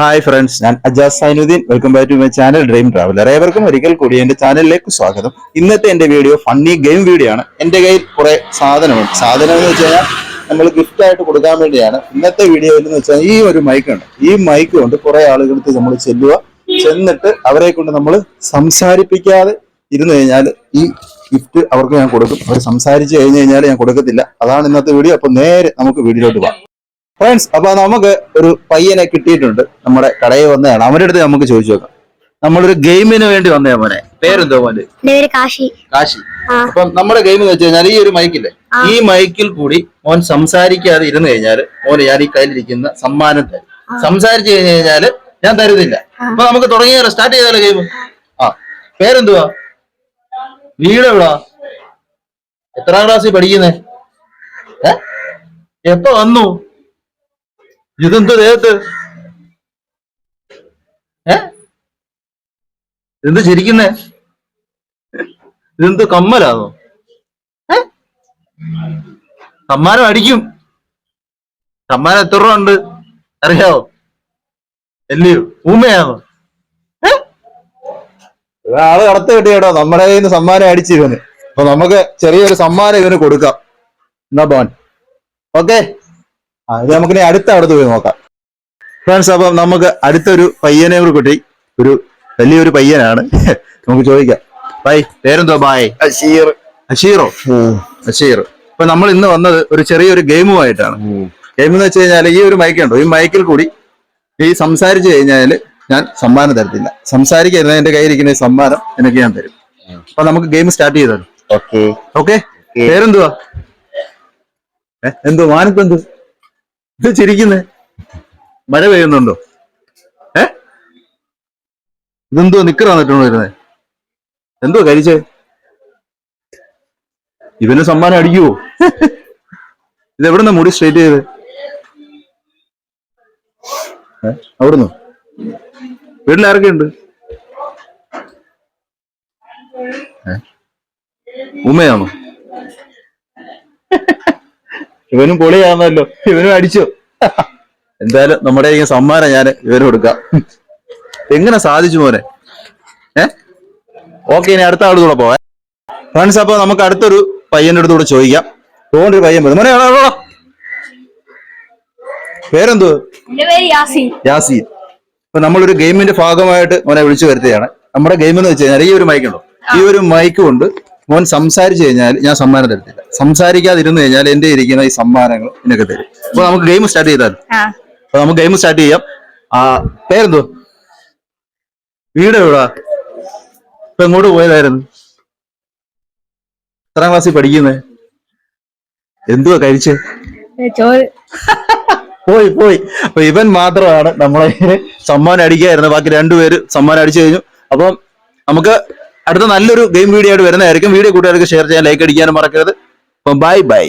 Hi friends ഞാൻ Ajas Zainuddin. Welcome back to my channel dream traveller ഏവർക്കും ഒരിക്കൽ കൂടി എന്റെ ചാനലിലേക്ക് സ്വാഗതം. ഇന്നത്തെ എന്റെ വീഡിയോ ഫണ്ണി ഗെയിം വീഡിയോ ആണ്. എന്റെ കയ്യിൽ കുറെ സാധനമുണ്ട് സാധനം എന്ന് വെച്ച് കഴിഞ്ഞാൽ നമ്മൾ ഗിഫ്റ്റ് ആയിട്ട് കൊടുക്കാൻ വേണ്ടിയാണ്. ഇന്നത്തെ വീഡിയോ എന്ന് വെച്ചാൽ ഈ ഒരു മൈക്ക് ഉണ്ട് ഈ മൈക്ക് കൊണ്ട് കുറെ ആളുകൾക്ക് നമ്മൾ ചെല്ലുക. ചെന്നിട്ട് അവരെ കൊണ്ട് നമ്മൾ സംസാരിപ്പിക്കാതെ ഇരുന്ന് കഴിഞ്ഞാൽ ഈ ഗിഫ്റ്റ് അവർക്ക് ഞാൻ കൊടുക്കും. അവർ സംസാരിച്ച് കഴിഞ്ഞ് കഴിഞ്ഞാൽ ഞാൻ കൊടുക്കത്തില്ല. അതാണ് ഇന്നത്തെ വീഡിയോ അപ്പൊ നേരെ നമുക്ക് വീഡിയോയിലോട്ട് പോകാം. ഫ്രണ്ട്സ് അപ്പൊ നമുക്ക് ഒരു പയ്യനെ കിട്ടിയിട്ടുണ്ട്. നമ്മുടെ കടയിൽ വന്നതാണ്. അവരുടെ അടുത്ത് നമുക്ക് ചോദിച്ചു നോക്കാം. നമ്മളൊരു ഗെയിമിന് വേണ്ടി വന്നേ മോനെ. പേരെന്തോ പേര് കാശി. കാശി. അപ്പൊ നമ്മുടെ ഗെയിം എന്ന് വെച്ച് കഴിഞ്ഞാൽ ഈ ഒരു മൈക്കില്ലേ. ഈ മൈക്കിൽ കൂടി മോൻ സംസാരിക്കാതെ ഇരുന്ന് കഴിഞ്ഞാൽ മോന് ഞാൻ ഈ കയ്യിലിരിക്കുന്ന സമ്മാനം തരും. സംസാരിച്ചു കഴിഞ്ഞു കഴിഞ്ഞാൽ ഞാൻ തരുന്നില്ല. അപ്പൊ നമുക്ക് തുടങ്ങിയാലോ? സ്റ്റാർട്ട് ചെയ്താലോ ഗെയിം? ആ. പേരെന്തുവാ? വീട് എവിടാ? എത്രാം ക്ലാസ്സിൽ പഠിക്കുന്നേ? എപ്പോ വന്നു? ഇതെന്തോ ദേഹത്ത്? ഏ? ഇതെന്ത് ചിരിക്കുന്നേ? ഇതെന്ത് കമ്മലാണോ ഏ? സമ്മാനം അടിക്കും. സമ്മാനം എത്ര രൂപ ഉണ്ട്? അറിയാവോ? അല്ലയോ? ഊമയാണോ ആൾ കടത്ത് കിട്ടിയോ നമ്മുടെ കയ്യിൽ നിന്ന് സമ്മാനം അടിച്ചിരുന്നു. അപ്പൊ നമുക്ക് ചെറിയൊരു സമ്മാനം ഇവന് കൊടുക്കാം. എന്നാ ഭവൻ ഓക്കെ? ഇത് നമുക്ക് അടുത്ത അടുത്ത് പോയി നോക്കാം. ഫ്രണ്ട്സ് അപ്പം നമുക്ക് അടുത്തൊരു പയ്യനെ കൂടി കിട്ടി. ഒരു വലിയൊരു പയ്യനാണ്. നമുക്ക് ചോദിക്കാം. ബൈ. പേരെന്തോ ബായ് അഷീർ അഷീറോ അഷീർ അപ്പൊ നമ്മൾ ഇന്ന് വന്നത് ഒരു ചെറിയൊരു ഗെയിമുമായിട്ടാണ്. ഗെയിം എന്ന് വെച്ച് കഴിഞ്ഞാൽ ഈ ഒരു മൈക്ക് ഉണ്ടോ? ഈ മൈക്കിൽ കൂടി ഈ സംസാരിച്ചു കഴിഞ്ഞാൽ ഞാൻ സമ്മാനം തരത്തില്ല. സംസാരിക്കരുത്. എന്റെ കയ്യിലിരിക്കുന്ന സമ്മാനം എനിക്ക് ഞാൻ തരും. അപ്പൊ നമുക്ക് ഗെയിം സ്റ്റാർട്ട് ചെയ്താലോ ഓക്കെ. ഓക്കെ. പേരെന്തുവാ? എന്തോ മാനത്തെന്തോ ചിരിക്കുന്നേ? മഴ പെയ്യുന്നുണ്ടോ? ഏ? ഇതെന്തോ നിക്കറ വന്നിട്ടുണ്ടോ ഇരുന്നേ എന്തോ കരിച്ചേ? ഇവന് സമ്മാനം അടിക്കുവോ? ഇത് എവിടുന്ന മുടി സ്ട്രേറ്റ് ചെയ്ത്? അവിടുന്ന്? വീട്ടിൽ ആരൊക്കെ ഉണ്ട്? ഉമ്മയാണോ? ഇവനും പൊളിയാണല്ലോ ഇവനും അടിച്ചു. എന്തായാലും നമ്മുടെ ഈ സമ്മാനം ഞാൻ ഇവന് കൊടുക്കാം. എങ്ങനെ സാധിച്ചു മോനെ? ഏ? ഓക്കെ ഇനി അടുത്ത ആളുകൂടെ പോവാ. ഫ്രണ്ട്സ് അപ്പൊ നമുക്ക് അടുത്തൊരു പയ്യന്റെ അടുത്ത് കൂടെ ചോദിക്കാം. തോണ്ടൊരു പയ്യൻ വരും. മോനെ. പേരെന്തോ? യാസീൻ. അപ്പൊ നമ്മളൊരു ഗെയിമിന്റെ ഭാഗമായിട്ട് മോനെ വിളിച്ചു വരുത്തുകയാണ്. നമ്മുടെ ഗെയിം എന്ന് വെച്ച് കഴിഞ്ഞാൽ ഈ ഒരു മൈക്ക് ഉണ്ടോ? ഈ ഒരു മൈക്ക് കൊണ്ട് മോൻ സംസാരിച്ചു കഴിഞ്ഞാൽ ഞാൻ സമ്മാനം തരത്തില്ല. സംസാരിക്കാതിരുന്നു കഴിഞ്ഞാൽ എന്റെ ഇരിക്കുന്ന ഈ സമ്മാനങ്ങൾ എന്നൊക്കെ തരും. അപ്പൊ നമുക്ക് ഗെയിം സ്റ്റാർട്ട് ചെയ്താൽ അപ്പൊ നമുക്ക് ഗെയിം സ്റ്റാർട്ട് ചെയ്യാം. ആ പേരെന്തോ? വീട് എവിടാ? ഇപ്പൊ എങ്ങോട്ട് പോയതായിരുന്നു? എത്രാം ക്ലാസ്സിൽ പഠിക്കുന്നേ? എന്തുവാ കഴിച്ചേ? പോയി പോയി. അപ്പൊ ഇവൻ മാത്രമാണ് നമ്മളെ സമ്മാനം അടിക്കായിരുന്നു ബാക്കി രണ്ടുപേര് സമ്മാനം അടിച്ചു കഴിഞ്ഞു. അപ്പം നമുക്ക് അടുത്ത നല്ലൊരു ഗെയിം വീഡിയോ ആയിട്ട് വരുന്നതായിരിക്കും. വീഡിയോ കൂട്ടുകാർക്ക് ഷെയർ ചെയ്യാൻ ലൈക്ക് അടിക്കാനും മറക്കരുത്. അപ്പം ബൈ ബൈ